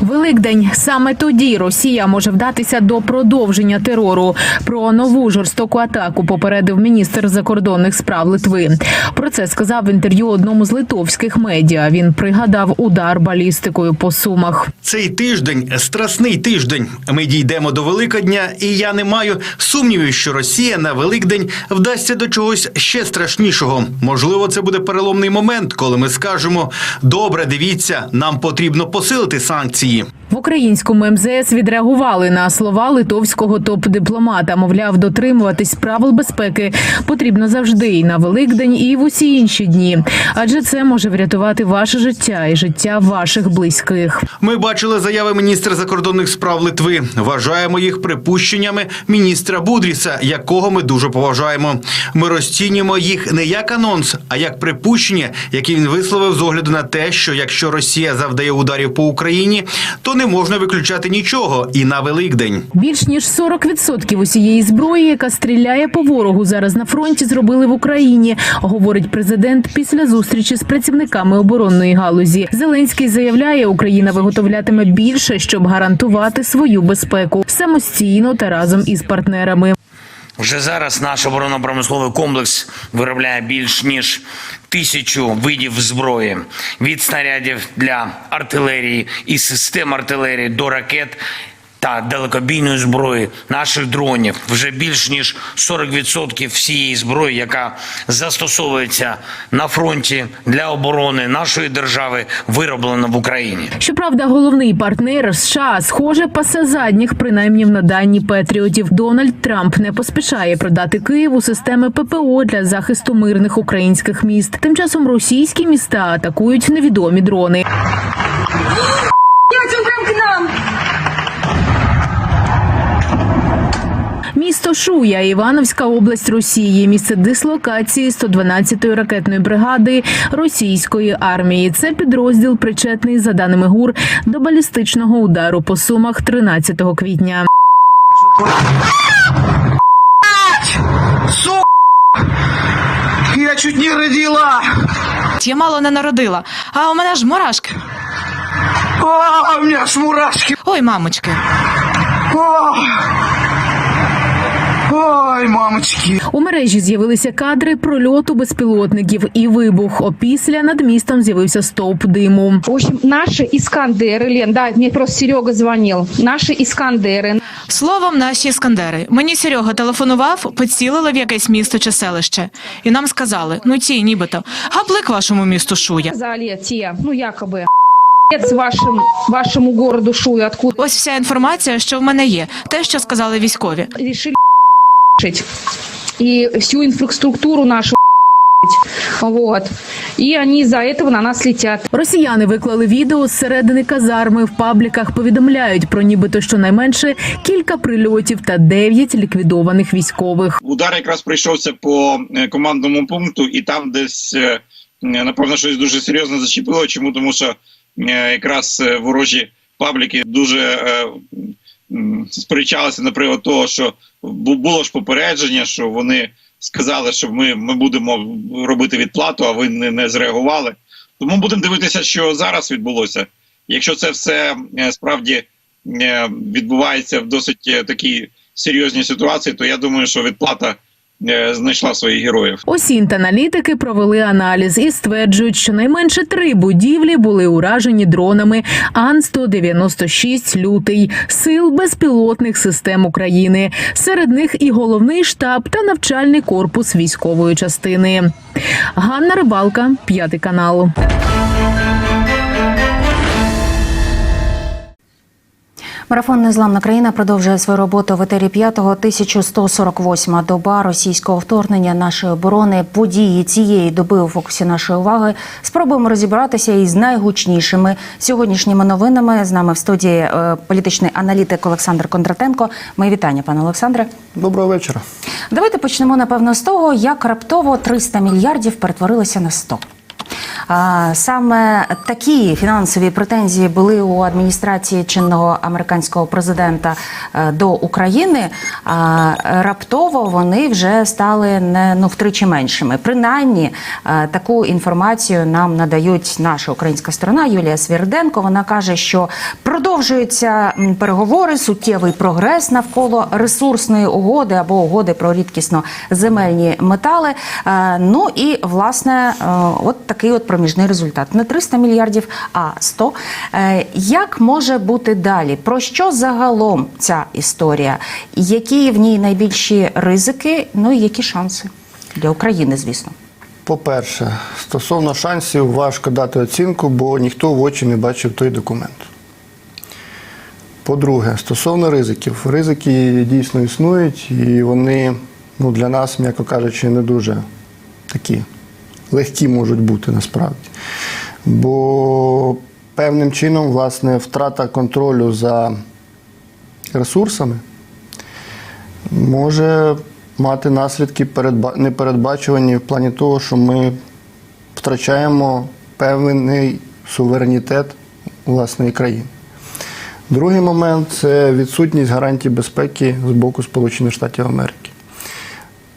Великдень саме тоді Росія може вдатися до продовження терору. Про нову жорстоку атаку попередив міністр закордонних справ Литви. Про це сказав в інтерв'ю одному з литовських медіа. Він пригадав удар балістикою по сумах. Цей тиждень страсний тиждень. Ми дійдемо до Великодня, і я не маю сумнівів, що Росія на Великдень вдасться до чогось ще страшнішого. Можливо, це буде переломний момент, коли ми скажемо: добре, дивіться, нам потрібно посилити санкції поліції. В українському МЗС відреагували на слова литовського топ-дипломата. Мовляв, дотримуватись правил безпеки потрібно завжди і на Великдень, і в усі інші дні, адже це може врятувати ваше життя і життя ваших близьких. Ми бачили заяви міністра закордонних справ Литви. Вважаємо їх припущеннями міністра Будріса, якого ми дуже поважаємо. Ми розцінюємо їх не як анонс, а як припущення, які він висловив з огляду на те, що якщо Росія завдає ударів по Україні, то не можна виключати нічого і на Великдень. Більш ніж 40% усієї зброї, яка стріляє по ворогу, зараз на фронті зробили в Україні, говорить президент після зустрічі з працівниками оборонної галузі. Зеленський заявляє, Україна виготовлятиме більше, щоб гарантувати свою безпеку самостійно та разом із партнерами. Вже зараз наш оборонно-промисловий комплекс виробляє більш ніж тисячу видів зброї. Від снарядів для артилерії і систем артилерії до ракет та далекобійної зброї наших дронів. Вже більш ніж 40% всієї зброї, яка застосовується на фронті для оборони нашої держави, вироблена в Україні. Щоправда, головний партнер США, схоже, пасе задніх, принаймні в наданні Петріотів. Дональд Трамп не поспішає продати Києву системи ППО для захисту мирних українських міст. Тим часом російські міста атакують невідомі дрони. Идем прям к нам! Місто Шуя, Івановська область Росії, місце дислокації 112-ї ракетної бригади російської армії. Це підрозділ причетний за даними ГУР до балістичного удару по сумах 13 квітня. Я чуть не родила! Я мало не народила, а у мене ж мурашки. А, у меня ж мурашки! Ой, мамочки. О! Ой, мамочки! У мережі з'явилися кадри прольоту безпілотників і вибух. Опісля над містом з'явився стовп диму. В общем, наши Искандеры, Лен, да, мне просто Серега звонил. Наши Искандеры. Словом, наші іскандери. Мені Серега телефонував, поцілили в якесь місто чи селище. І нам сказали, ну ті, нібито, гаплик вашому місту шує. Сказали те, ну якобы, с вашим, вашему городу Шуя, откуда Ось вся інформація, що в мене є. Те, що сказали військові. решили и всю инфраструктуру нашу вот. И они из-за этого на нас летят. Росіяни виклали відео з середини казарми. В пабліках повідомляють про нібито щонайменше кілька прильотів та дев'ять ліквідованих військових. Удар якраз прийшовся по е, командному пункту, і там десь е, напевно щось дуже серйозно зачепило. Чому тому, що е, якраз ворожі пабліки дуже сперечалися на привод того, що було ж попередження, що вони сказали, що ми, ми будемо робити відплату, а ви не, не зреагували. Тому будемо дивитися, що зараз відбулося. Якщо це все е, справді е, відбувається в досить е, такій серйозній ситуації, то я думаю, що відплата знайшла своїх героїв. Осінт-аналітики провели аналіз і стверджують, що найменше три будівлі були уражені дронами Ан-196 «Лютий» сил безпілотних систем України. Серед них і головний штаб та навчальний корпус військової частини. Ганна Рибалка, п'ятий канал. Марафон Незламна країна продовжує свою роботу в етері 5-го 1148 доба російського вторгнення нашої оборони. Події цієї доби у фокусі нашої уваги. Спробуємо розібратися із найгучнішими сьогоднішніми новинами. З нами в студії е, політичний аналітик Олександр Кондратенко. Мої вітання, пане Олександре. Доброго вечора. Давайте почнемо напевно з того, як раптово 300 мільярдів перетворилися на 100. Саме такі фінансові претензії були у адміністрації чинного американського президента е, до України. Раптово вони вже стали не ну втричі меншими. Принаймні е, таку інформацію нам надають наша українська сторона Юлія Свірденко. Вона каже, що продовжуються переговори, суттєвий прогрес навколо ресурсної угоди або угоди про рідкісно земельні метали. Е, Ну і власне, от такий от проміжний результат. Не 300 мільярдів, а 100. Е, Як може бути далі? Про що загалом ця історія? Які в ній найбільші ризики? Ну і які шанси для України, звісно. По-перше, стосовно шансів, важко дати оцінку, бо ніхто в очі не бачив той документ. По-друге, стосовно ризиків, ризики дійсно існують, і вони ну, для нас, м'яко кажучи, не дуже такі легкі можуть бути насправді. Бо певним чином, власне, втрата контролю за ресурсами може мати наслідки передба- непередбачувані в плані того, що ми втрачаємо певний суверенітет власної країни. Другий момент це відсутність гарантій безпеки з боку Сполучених Штатів Америки.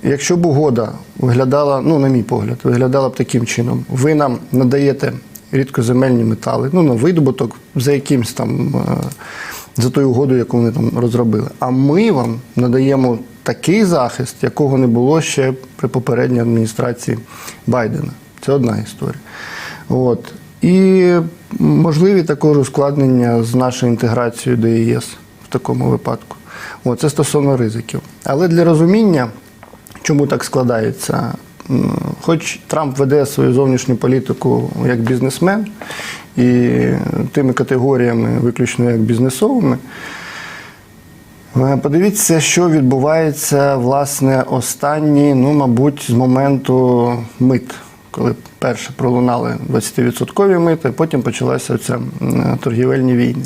Якщо б угода виглядала, ну, на мій погляд, виглядала б таким чином: ви нам надаєте рідкоземельні метали, ну, на видобуток за якимсь там, е, за тою угодою, яку вони там розробили. А ми вам надаємо такий захист, якого не було ще при попередній адміністрації Байдена. Це одна історія. От. І можливі також ускладнення з нашою інтеграцією до ЄС в такому випадку. От, це стосовно ризиків. Але для розуміння, чому так складається, хоч Трамп веде свою зовнішню політику як бізнесмен і тими категоріями, виключно як бізнесовими, Е, Подивіться, що відбувається власне останні, ну, мабуть, з моменту мит, коли перше пролунали 20% мити, потім почалися ця торгівельні війни.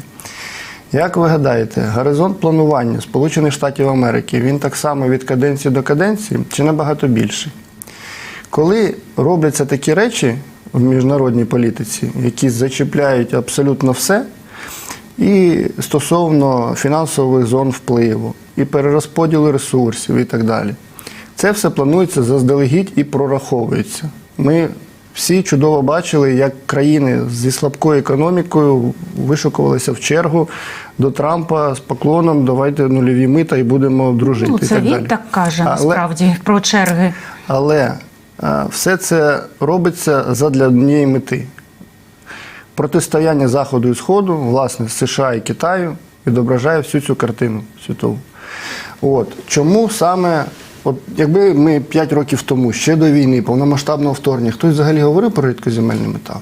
Як ви гадаєте, горизонт планування Сполучених Штатів Америки він так само від каденції до каденції чи набагато більший? Коли робляться такі речі в міжнародній політиці, які зачіпляють абсолютно все, і стосовно фінансових зон впливу, і перерозподілу ресурсів, і так далі. Це все планується заздалегідь і прораховується. Ми всі чудово бачили, як країни зі слабкою економікою вишукувалися в чергу до Трампа з поклоном давайте нульові мита і будемо дружити. Ну, і це так він далі. так каже Але- насправді про черги. але все це робиться задля однієї мети. Протистояння Заходу і Сходу, власне, США і Китаю відображає всю цю картину світову. От. Чому саме, от, якби ми 5 років тому, ще до війни, повномасштабного вторгнення, хтось взагалі говорив про рідкоземельний метал?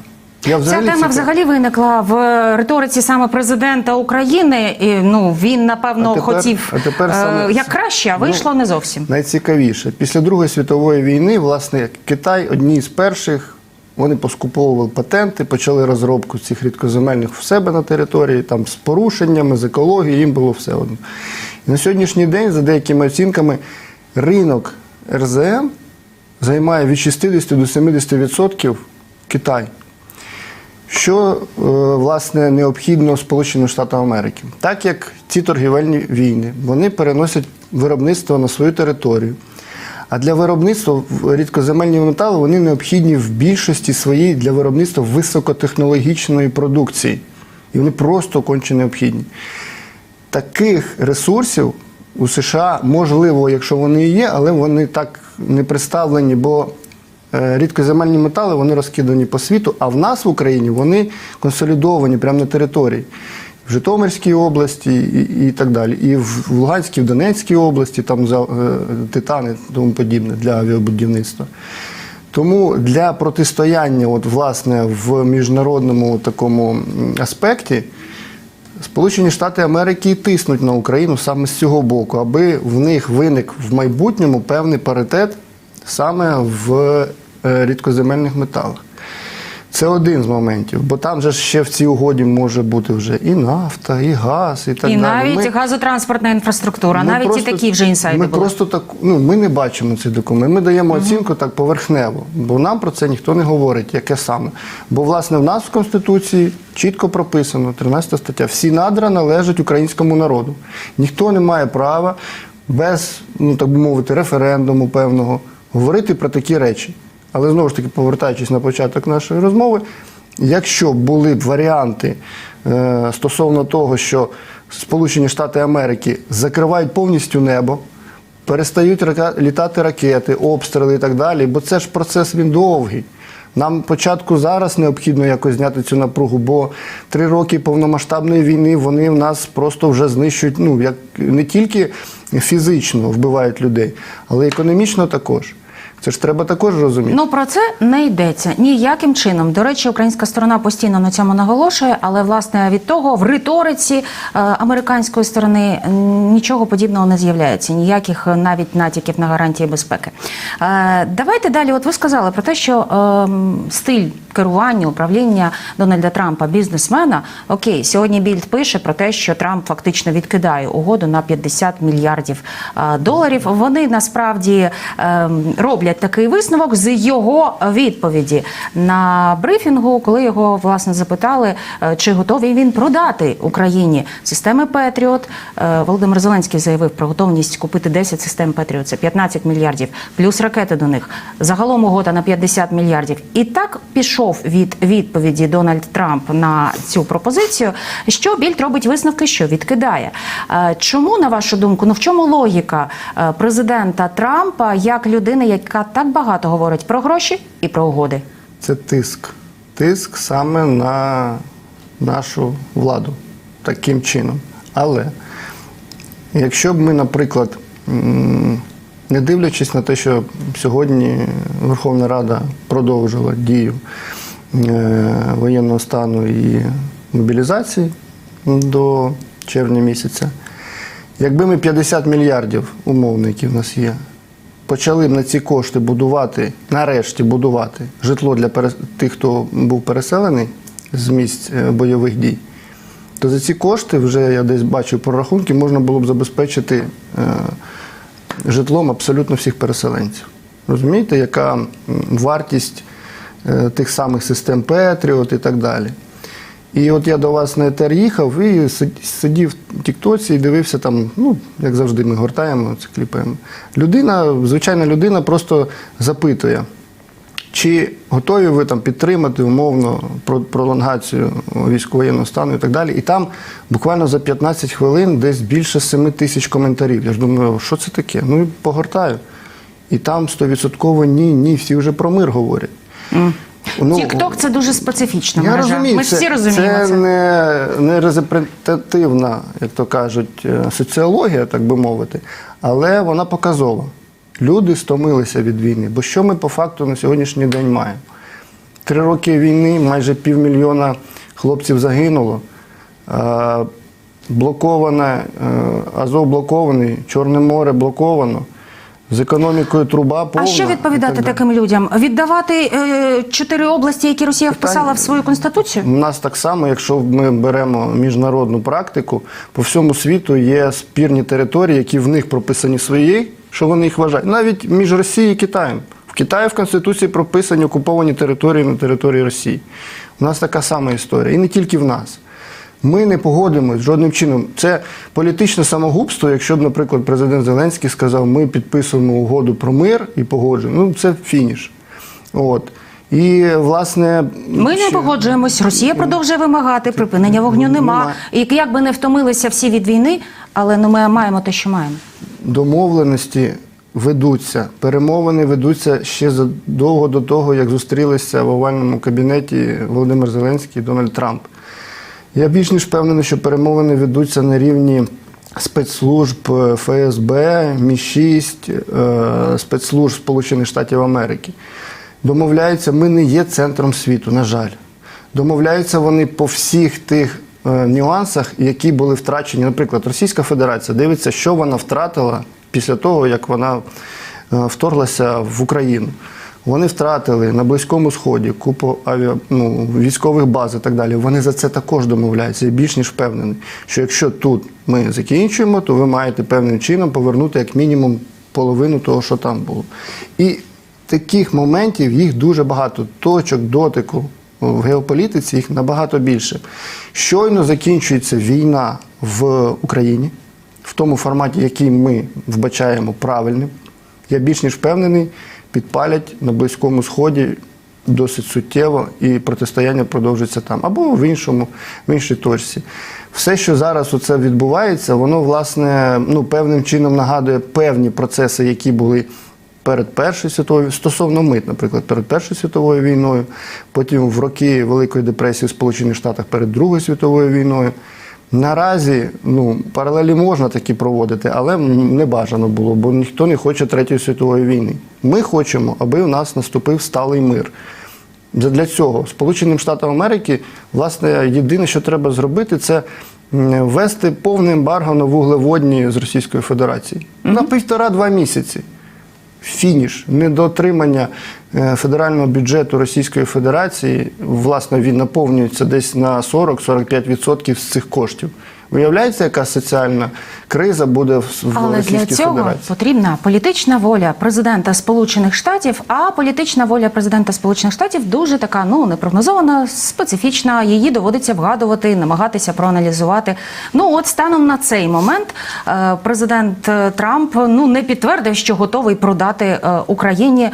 Я Ця тема ці- взагалі виникла в риториці саме президента України. І, ну він напевно А тепер- хотів а тепер е, як краще, а Ну, вийшло не зовсім. Найцікавіше, після Другої світової війни, власне, Китай одні з перших. Вони поскуповували патенти, почали розробку цих рідкоземельних в себе на території, там з порушеннями, з екологією, їм було все одно. І на сьогоднішній день, за деякими оцінками, ринок РЗМ займає від 60 до 70% Китай. Що е, власне необхідно Сполученим Штатам Америки, так як ці торгівельні війни вони переносять виробництво на свою територію. А для виробництва рідкоземельні метали вони необхідні в більшості своїй для виробництва високотехнологічної продукції. І вони просто конче необхідні. Таких ресурсів у США можливо, якщо вони і є, але вони так не представлені, бо е, рідкоземельні метали вони розкидані по світу, а в нас в Україні вони консолідовані прямо на території. В Житомирській області і, і так далі. І в Луганській, в Донецькій області там за, е, титани тому подібне для авіабудівництва. Тому для протистояння, от, власне, в міжнародному такому аспекті, Сполучені Штати Америки тиснуть на Україну саме з цього боку, аби в них виник в майбутньому певний паритет саме в е, рідкоземельних металах. Це один з моментів, бо там же ще в цій угоді може бути вже і нафта, і газ, і так і далі. навіть Ми- газотранспортна інфраструктура, навіть просто- і такі вже інсайди Ми були. просто так, ну ми не бачимо цей документ. Ми даємо оцінку так поверхнево, бо нам про це ніхто не говорить, яке саме. Бо власне в нас в конституції чітко прописано, 13 стаття, всі надра належать українському народу. Ніхто не має права без, ну так би мовити, референдуму певного говорити про такі речі. Але знову ж таки, повертаючись на початок нашої розмови, якщо були б варіанти е, стосовно того, що Сполучені Штати Америки закривають повністю небо, перестають літати ракети, обстріли і так далі, бо це ж процес він довгий. Нам початку зараз необхідно якось зняти цю напругу, бо три роки повномасштабної війни вони в нас просто вже знищують, ну як не тільки фізично вбивають людей, але економічно також. Це ж треба також розуміти. Ну про це не йдеться ніяким чином. До речі, українська сторона постійно на цьому наголошує, але власне від того в риториці е, американської сторони нічого подібного не з'являється, ніяких навіть натяків на гарантії безпеки. Е, давайте далі. От ви сказали про те, що е, стиль керування управління Дональда Трампа бізнесмена. Окей, сьогодні Більд пише про те, що Трамп фактично відкидає угоду на 50 мільярдів е, доларів. Вони насправді ем, роблять такий висновок з його відповіді на брифінгу, коли його власне запитали, е, чи готовий він продати Україні системи Петріот. Е, Володимир Зеленський заявив про готовність купити 10 систем Петріот. Це 15 мільярдів, плюс ракети до них. Загалом угода на 50 мільярдів. І так пішов від відповіді Дональд Трамп на цю пропозицію. Що Більд робить висновки, що відкидає. Е, Чому, на вашу думку, ну в чому логіка е, президента Трампа як людини, яка так багато говорить про гроші і про угоди? Це тиск. Тиск саме на нашу владу таким чином. Але якщо б ми, наприклад, не дивлячись на те, що сьогодні Верховна Рада продовжила дію е, воєнного стану і мобілізації до червня місяця, якби ми 50 мільярдів умовно, які в нас є, почали б на ці кошти будувати, нарешті будувати житло для тих, хто був переселений з місць е, бойових дій, то за ці кошти, вже я десь бачив прорахунки, можна було б забезпечити е, житлом абсолютно всіх переселенців. Розумієте, яка вартість е, тих самих систем Петріот і так далі. І от я до вас на етер їхав і сидів в Тіктоці і дивився там, ну, як завжди, ми гортаємо, це кліпаємо. Людина, звичайна людина просто запитує, чи готові ви там підтримати умовно про- пролонгацію військовоєнного стану і так далі. І там буквально за 15 хвилин десь більше 7 тисяч коментарів. Я ж думаю, що це таке? Ну і погортаю. І там 100% ні, ні, всі вже про мир говорять. Ну, Тікток це дуже специфічна я мережа. розумію, Ми це, всі розуміємо це, це. не, не репрезентативна, як то кажуть, е, соціологія, так би мовити, але вона показова. Люди стомилися від війни. Бо що ми по факту на сьогоднішній день маємо? Три роки війни, майже півмільйона хлопців загинуло. Е, Блоковане, е, Азов блокований, Чорне море блоковано. З економікою труба повна. А що відповідати так таким людям? Віддавати е, чотири області, які Росія Питання- вписала в свою конституцію? У нас так само, якщо ми беремо міжнародну практику, по всьому світу є спірні території, які в них прописані свої, що вони їх вважають. Навіть між Росією і Китаєм. В Китаї в Конституції прописані окуповані території на території Росії. У нас така сама історія. І не тільки в нас. Ми не погодимось жодним чином. Це політичне самогубство, якщо б, наприклад, президент Зеленський сказав, ми підписуємо угоду про мир і погоджуємо. Ну, це фініш. От. І, власне, Ми не погоджуємось. Росія продовжує вимагати, припинення вогню нема. Нема. І як би не втомилися всі від війни, але ну ми маємо те, що маємо. Домовленості ведуться, перемовини ведуться ще задовго до того, як зустрілися в овальному кабінеті Володимир Зеленський і Дональд Трамп. Я більш ніж впевнений, що перемовини ведуться на рівні спецслужб е, ФСБ, Мі-6, е, спецслужб Сполучених Штатів Америки. Домовляються, ми не є центром світу, на жаль. Домовляються вони по всіх тих нюансах, які були втрачені. Наприклад, Російська Федерація дивиться, що вона втратила після того, як вона е, вторглася в Україну. Вони втратили на Близькому Сході купу авіа, ну, військових баз і так далі. Вони за це також домовляються. Я більш ніж впевнений, що якщо тут ми закінчуємо, то ви маєте певним чином повернути як мінімум половину того, що там було. І таких моментів їх дуже багато. Точок дотику в геополітиці їх набагато більше. Щойно закінчується війна в Україні в тому форматі, який ми вбачаємо правильним. Я більш ніж впевнений, підпалять на Близькому Сході досить суттєво, і протистояння продовжиться там або в іншому, в іншій точці. Все, що зараз оце відбувається, воно власне ну, певним чином нагадує певні процеси, які були перед Першою світовою стосовно мит, наприклад, перед Першою світовою війною, потім в роки Великої депресії в Сполучених Штатах перед Другою світовою війною. Наразі ну, паралелі можна такі проводити, але не бажано було, бо ніхто не хоче Третьої світової війни. Ми хочемо, аби у нас наступив сталий мир. Для цього Сполученим Штатам Америки, власне, єдине, що треба зробити, це ввести повне ембарго на вуглеводні з Російської Федерації на півтора-два місяці. Фініш недоотримання е, федерального бюджету Російської Федерації, власне, він наповнюється десь на 40-45% з цих коштів. Виявляється, яка соціальна криза буде в, Але Російській для цього Федерації. потрібна політична воля президента Сполучених Штатів. А політична воля президента Сполучених Штатів дуже така ну непрогнозована, специфічна. Її доводиться вгадувати, намагатися проаналізувати. Ну от станом на цей момент е, президент е, Трамп ну не підтвердив, що готовий продати е, Україні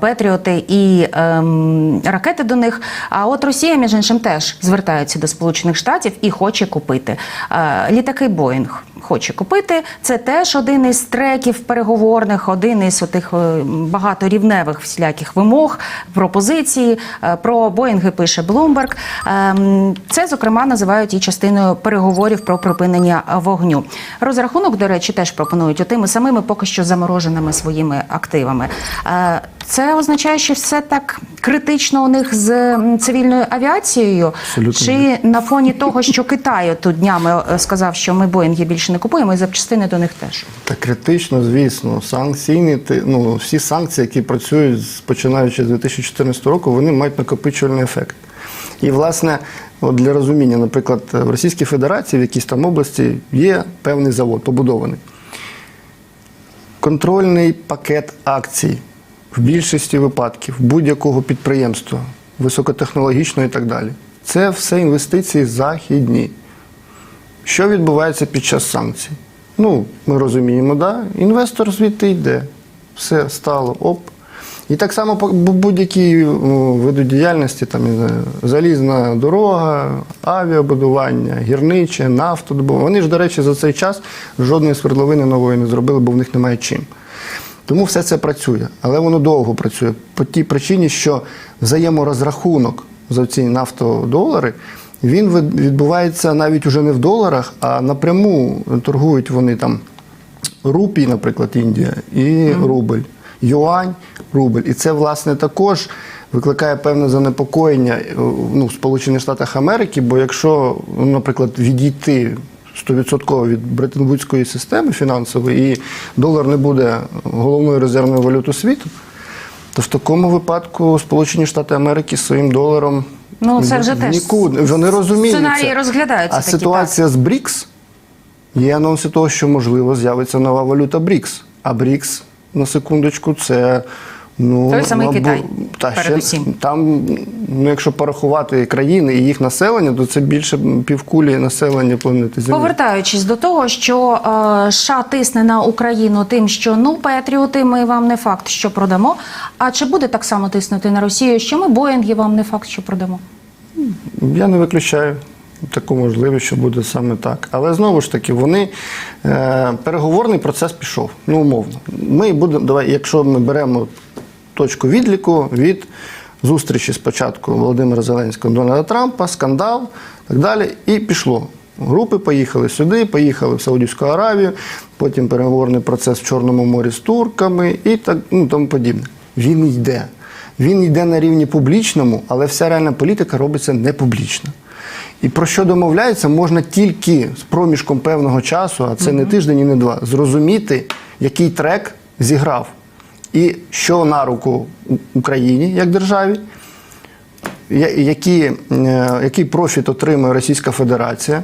Петріоти і ем, ракети до них. А от Росія, між іншим, теж звертається до Сполучених Штатів і хоче купити літаки Боїнг. Хоче купити. Це теж один із треків переговорних, один із отих е, багаторівневих всіляких вимог, пропозицій. Е, Про Боїнги пише Блумберг. Ем, Це, зокрема, називають і частиною переговорів про припинення вогню. Розрахунок, до речі, теж пропонують отими самими поки що замороженими своїми активами. Е, Це означає, що все так критично у них з цивільною авіацією, Абсолютно чи на фоні того, що Китай тут днями сказав, що ми Боїнги більше не купуємо, і запчастини до них теж. Та критично, звісно, санкційні ну, всі санкції, які працюють починаючи з 2014 року, вони мають накопичувальний ефект. І, власне, от для розуміння, наприклад, в Російській Федерації, в якійсь там області, є певний завод побудований. Контрольний пакет акцій в більшості випадків будь-якого підприємства, високотехнологічного і так далі. Це все інвестиції західні. Що відбувається під час санкцій? Ну, ми розуміємо, да? інвестор звідти йде. Все стало оп. І так само по будь-які о, види діяльності, там, залізна дорога, авіабудування, гірниче, нафтодобування. Вони ж, до речі, за цей час жодної свердловини нової не зробили, бо в них немає чим. Тому все це працює, але воно довго працює по тій причині, що взаєморозрахунок за ці нафтодолари він відбувається навіть уже не в доларах, а напряму торгують вони там рупій, наприклад, Індія, і рубль, юань, рубль. І це, власне, також викликає певне занепокоєння е, ну, в Сполучених Штатах Америки, бо якщо, ну, наприклад, відійти 100% від Бреттон-Вудської системи фінансової, і долар не буде головною резервною валютою світу, то в такому випадку Сполучені Штати Америки своїм доларом Ну, це вже теж нікуди. Вони розуміють. сценарії це. розглядаються А такі, ситуація з БРІКС є анонси того, що можливо з'явиться нова валюта БРІКС. А БРІКС, на секундочку, це. Ну, Той самий мабуть, Китай, Та ще, там, ну, якщо порахувати країни і їх населення, то це більше півкулі населення планети Землі. Повертаючись до того, що е, США тисне на Україну тим, що ну патріоти, ми вам не факт, що продамо. А чи буде так само тиснути на Росію, що ми Боїнги вам не факт, що продамо? Я не виключаю таку можливість, що буде саме так. Але знову ж таки, вони е, переговорний процес пішов. Ну, умовно. Ми будемо, давай, якщо ми беремо точку відліку від зустрічі спочатку Володимира Зеленського Дональда Трампа, скандал, так далі, і пішло. Групи поїхали сюди, поїхали в Саудівську Аравію, потім переговорний процес в Чорному морі з турками і так ну, тому подібне. Він йде. Він йде на рівні публічному, але вся реальна політика робиться не публічно. І про що домовляється, можна тільки з проміжком певного часу, а це не тиждень і не два, зрозуміти, який трек зіграв. І що на руку Україні як державі, які, е, який профіт отримує Російська Федерація,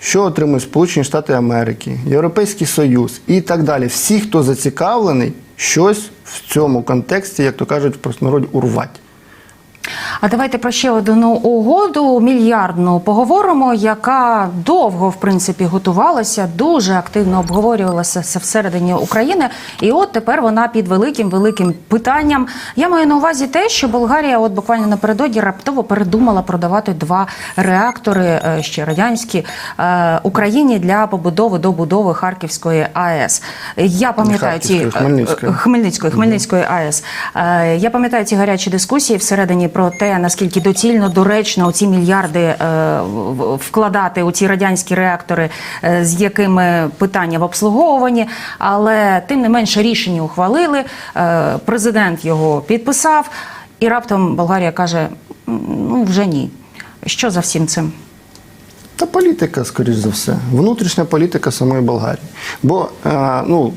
що отримують Сполучені Штати Америки, Європейський Союз і так далі. Всі, хто зацікавлений, щось в цьому контексті, як то кажуть, в простонародді, урвати. А давайте про ще одну угоду мільярдну поговоримо, яка довго в принципі готувалася, дуже активно обговорювалася всередині України. І от тепер вона під великим великим питанням. Я маю на увазі те, що Болгарія, от буквально напередодні, раптово передумала продавати два реактори е, ще радянські е, Україні для побудови добудови Харківської АЕС. Я пам'ятаю ті Хмельницької. Хмельницької, Хмельницької АЕС. Е, Я пам'ятаю ці гарячі дискусії всередині про те, наскільки доцільно, доречно ці мільярди е, вкладати у ці радянські реактори, е, з якими питання в обслуговуванні. Але тим не менше рішення ухвалили. е, Президент його підписав, і раптом Болгарія каже: ну вже ні. Що за всім цим? Та політика, скоріш за все, внутрішня політика самої Болгарії. Бо, ну,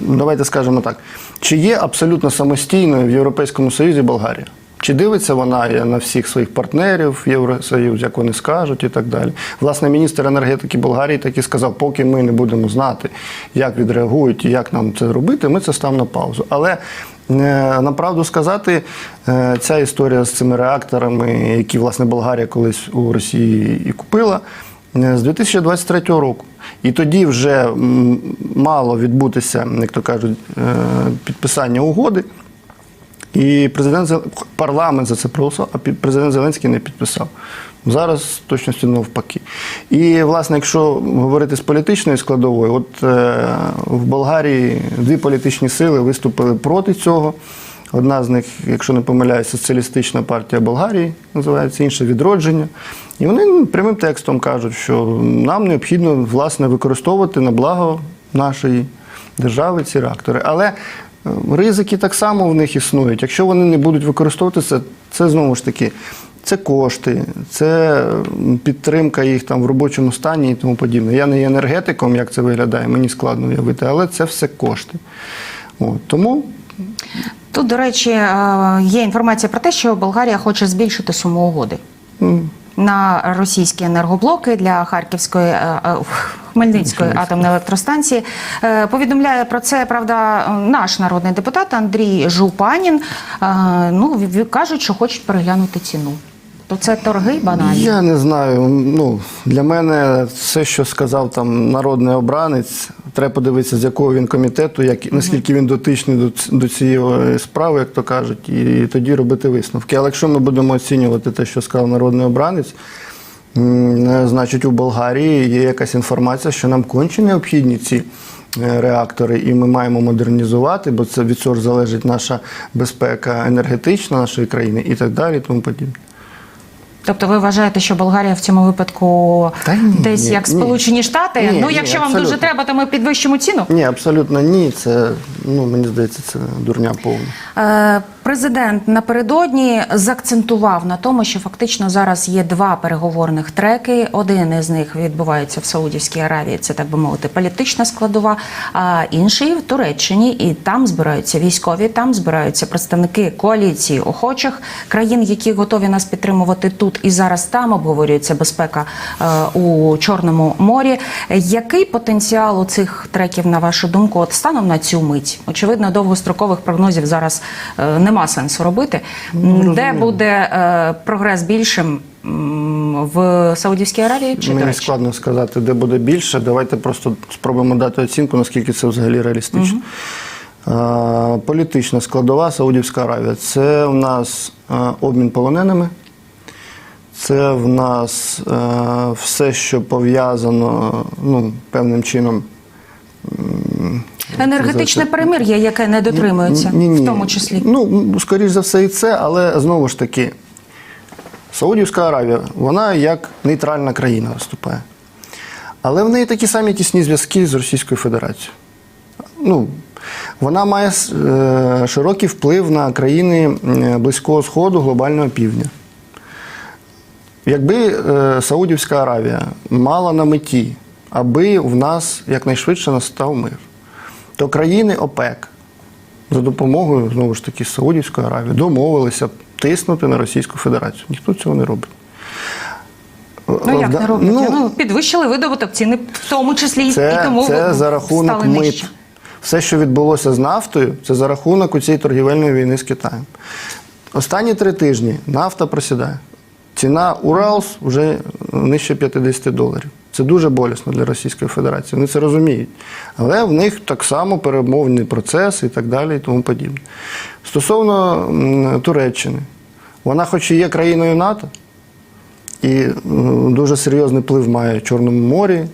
давайте скажемо так, чи є абсолютно самостійною в Європейському Союзі Болгарія? Чи дивиться вона на всіх своїх партнерів в Євросоюз, як вони скажуть і так далі? Власне, міністр енергетики Болгарії так і сказав, поки ми не будемо знати, як відреагують і як нам це робити, ми це ставимо на паузу. Але е, направду сказати, е, ця історія з цими реакторами, які власне Болгарія колись у Росії і купила, е, з 2023 року. І тоді вже мало відбутися, як то кажуть, підписання угоди. І президент парламент за це проголосував, а президент Зеленський не підписав. Зараз точністю навпаки. І, власне, якщо говорити з політичної складової, от е, в Болгарії дві політичні сили виступили проти цього. Одна з них, якщо не помиляюсь, соціалістична партія Болгарії називається, інша відродження. І вони ну, прямим текстом кажуть, що нам необхідно власне використовувати на благо нашої держави ці реактори. Але ризики так само в них існують. Якщо вони не будуть використовуватися, це знову ж таки. Це кошти, це підтримка їх там в робочому стані і тому подібне. Я не є енергетиком, як це виглядає, мені складно уявити, але це все кошти. От, тому Тут, до речі, е, є інформація про те, що Болгарія хоче збільшити суму угоди. На російські енергоблоки для Харківської е, е, Хмельницької атомної електростанції Е, повідомляє про це правда наш народний депутат Андрій Жупанін. Е, Ну кажуть, що хочуть переглянути ціну. То це торги банальні. Я не знаю. Ну для мене все, що сказав там народний обранець, треба подивитися, з якого він комітету, як наскільки він дотичний до, до цієї справи, як то кажуть, і тоді робити висновки. Але якщо ми будемо оцінювати те, що сказав народний обранець. Е, Значить, у Болгарії є якась інформація, що нам конче необхідні ці е, реактори, і ми маємо модернізувати, бо це від цього залежить наша безпека енергетична нашої країни і так далі, і тому подібне. Тобто ви вважаєте, що Болгарія в цьому випадку Та ні, десь ні, як ні. Сполучені Штати? Ні, ну, ні, якщо вам дуже треба, то ми підвищимо ціну. Ні, абсолютно ні. Це ну мені здається, це дурня повна. Е, Президент напередодні заакцентував на тому, що фактично зараз є два переговорних треки. Один із них відбувається в Саудівській Аравії, це так би мовити, політична складова, а інший в Туреччині, і там збираються військові, там збираються представники коаліції охочих країн, які готові нас підтримувати тут і зараз. Там обговорюється безпека е, у Чорному морі. Який потенціал у цих треків, на вашу думку, от станом на цю мить? Очевидно, довгострокових прогнозів зараз е, нема сенсу робити. Ну, Де буде е, прогрес більшим в Саудівській Аравії чи Мені складно сказати, де буде більше. Давайте просто спробуємо дати оцінку, наскільки це взагалі реалістично. Е, Політична складова Саудівська Аравія. Це в нас е, обмін полоненими. Це в нас е, все, що пов'язано ну, певним чином. Енергетичне перемир'я, яке не дотримується, Ні-ні. в тому числі. Ну, скоріш за все, і це, але знову ж таки, Саудівська Аравія, вона як нейтральна країна виступає. Але в неї такі самі тісні зв'язки з Російською Федерацією. Ну, вона має е, широкий вплив на країни Близького Сходу, глобального півдня. Якби е, Саудівська Аравія мала на меті, аби в нас якнайшвидше настав мир, то країни ОПЕК за допомогою знову ж таки Саудівської Аравії домовилися тиснути на Російську Федерацію. Ніхто цього не робить. Ну як не роблять? ну, Ну, підвищили видобуток ціни, в тому числі і це, тому це за рахунок стали нижче. мит. Все, що відбулося з нафтою, це за рахунок у цієї торгівельної війни з Китаєм. Останні три тижні нафта просідає. Ціна Уралс вже нижче 50 доларів. Це дуже болісно для Російської Федерації. Вони це розуміють. Але в них так само перемовний процес і так далі, і тому подібне. Стосовно Туреччини, вона, хоч і є країною НАТО, і дуже серйозний вплив має в Чорному морі,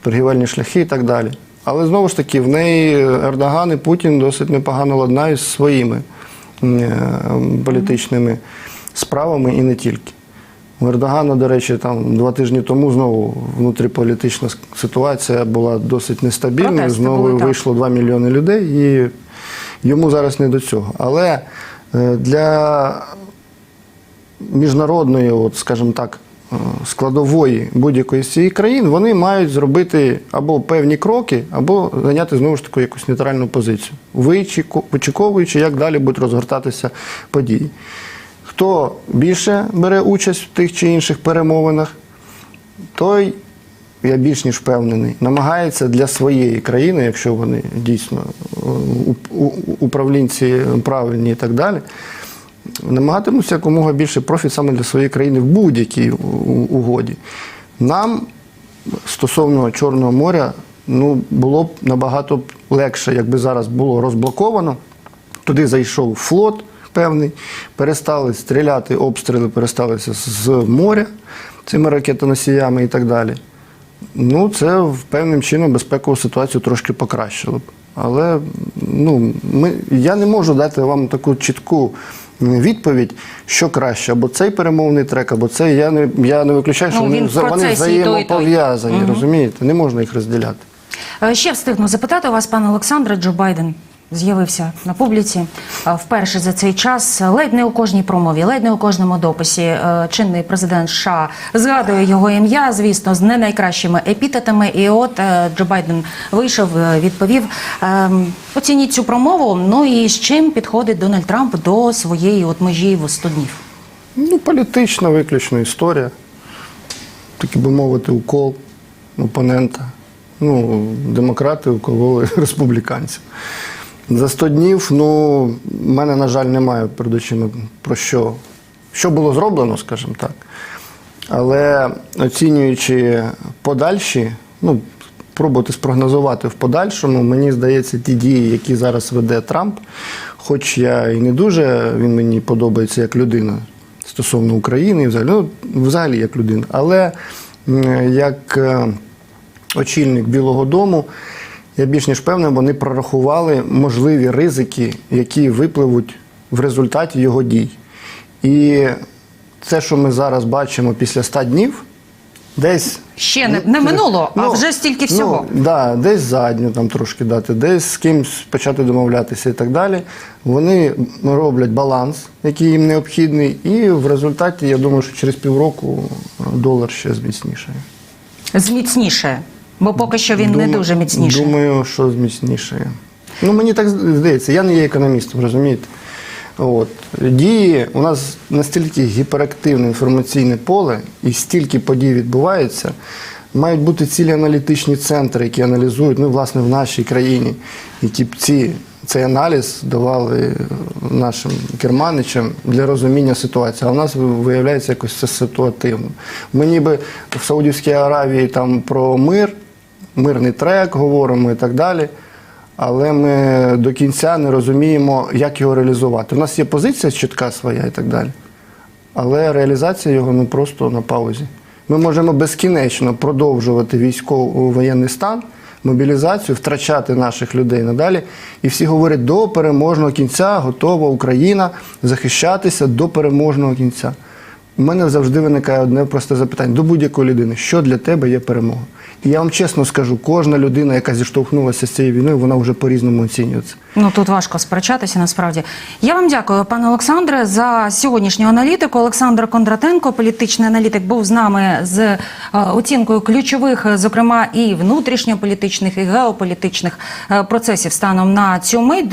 торгівельні шляхи і так далі. Але знову ж таки, в неї Ердоган і Путін досить непогано ладнають зі своїми е, політичними справами і не тільки. У Ердогана, до речі, там два тижні тому знову внутріполітична ситуація була досить нестабільною. Протести Знову були, так. вийшло 2 мільйони людей, і йому зараз не до цього. Але е, для міжнародної, от, скажімо так, е, складової будь-якої з цієї країн, вони мають зробити або певні кроки, або зайняти знову ж таки якусь нейтральну позицію, вичіку- вичіковуючи, як далі будуть розгортатися події. Хто більше бере участь в тих чи інших перемовинах, той, я більш ніж впевнений, намагається для своєї країни, якщо вони дійсно е, управлінці правильні і так далі, намагатимуться якомога більше профіт саме для своєї країни в будь-якій угоді. Нам стосовно Чорного моря ну, було б набагато легше, якби зараз було розблоковано. Туди зайшов флот певний, перестали стріляти, обстріли пересталися з моря цими ракетоносіями і так далі. Ну, це в певним чином безпекову ситуацію трошки покращило б. Але ну, ми, я не можу дати вам таку чітку відповідь, що краще, або цей перемовний трек, або цей. Я не, я не виключаю, що Ну, вони, вони взаємопов'язані, розумієте? Не можна їх розділяти. Е, Ще встигну запитати у вас, пане Олександре, Джо Байден з'явився на публіці е, вперше за цей час. Ледь не у кожній промові, ледь не у кожному дописі. е, Чинний президент США згадує його ім'я, звісно, з не найкращими епітетами. І от е, Джо Байден вийшов, відповів. Ем, Оцініть цю промову. Ну і з чим підходить Дональд Трамп до своєї от межі в 100 днів? Ну, політична виключно історія. Такий би мовити, укол опонента. Ну, демократи укололи республіканців. За 100 днів, ну, в мене, на жаль, немає перед очима про що. Що було зроблено, скажімо так. Але оцінюючи подальші, ну, пробувати спрогнозувати в подальшому, мені здається, ті дії, які зараз веде Трамп, хоч я і не дуже він мені подобається як людина стосовно України, і взагалі, ну, взагалі як людина, але як е, очільник Білого Дому, я більш ніж певний, вони прорахували можливі ризики, які випливуть в результаті його дій. І це, що ми зараз бачимо після 100 днів, десь. Ще не, не минуло, а вже стільки всього. Ну, да, десь задню там трошки дати, десь з кимось почати домовлятися і так далі. Вони роблять баланс, який їм необхідний, і в результаті, я думаю, що через півроку долар ще зміцнішає. Зміцніше, бо поки що він не Думаю- дуже міцніший. Думаю, що зміцнішає. Ну, мені так здається, я не є економістом, розумієте? От. Дії, у нас настільки гіперактивне інформаційне поле і стільки подій відбувається. Мають бути цілі аналітичні центри, які аналізують, ну, власне, в нашій країні, які б ці, цей аналіз давали нашим керманичам для розуміння ситуації. А в нас виявляється якось це ситуативно. Ми ніби в Саудівській Аравії там про мир, мирний трек говоримо і так далі. Але ми до кінця не розуміємо, як його реалізувати. У нас є позиція чітка своя і так далі. Але реалізація його ну, просто на паузі. Ми можемо безкінечно продовжувати військово-воєнний стан, мобілізацію, втрачати наших людей надалі. І всі говорять, до переможного кінця готова Україна захищатися до переможного кінця. У мене завжди виникає одне просте запитання до будь-якої людини, що для тебе є перемога. І я вам чесно скажу, кожна людина, яка зіштовхнулася з цією війною, вона вже по-різному оцінюється. Ну тут важко сперечатися насправді. Я вам дякую, пане Олександре, за сьогоднішню аналітику. Олександр Кондратенко, політичний аналітик, був з нами з е, оцінкою ключових, е, зокрема і внутрішньополітичних, і геополітичних е, процесів станом на цю мить.